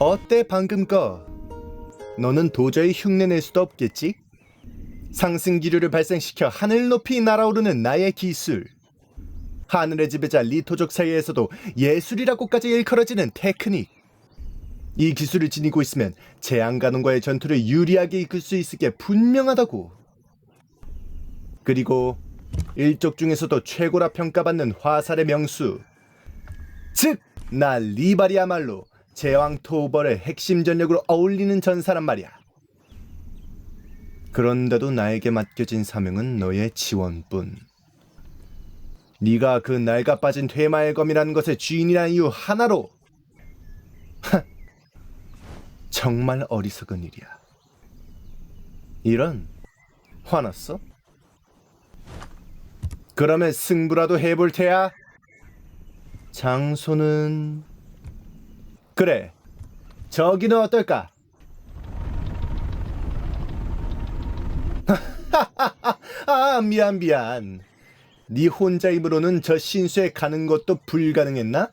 어때 방금 거? 너는 도저히 흉내낼 수도 없겠지? 상승 기류를 발생시켜 하늘 높이 날아오르는 나의 기술. 하늘의 지배자 리토족 사이에서도 예술이라고까지 일컬어지는 테크닉. 이 기술을 지니고 있으면 재앙가놈과의 전투를 유리하게 이끌 수 있을 게 분명하다고. 그리고 일족 중에서도 최고라 평가받는 화살의 명수. 즉, 나 리발이야말로 제왕 토벌의 핵심 전력으로 어울리는 전사란 말이야. 그런데도 나에게 맡겨진 사명은 너의 지원뿐. 네가 그 낡아 빠진 퇴마의 검이라는 것의 주인이라는 이유 하나로 하, 정말 어리석은 일이야. 이런 화났어? 그러면 승부라도 해볼 테야. 장소는 그래. 저기는 어떨까? 아 미안 미안. 네 혼자 힘으로는 저 신수에 가는 것도 불가능했나?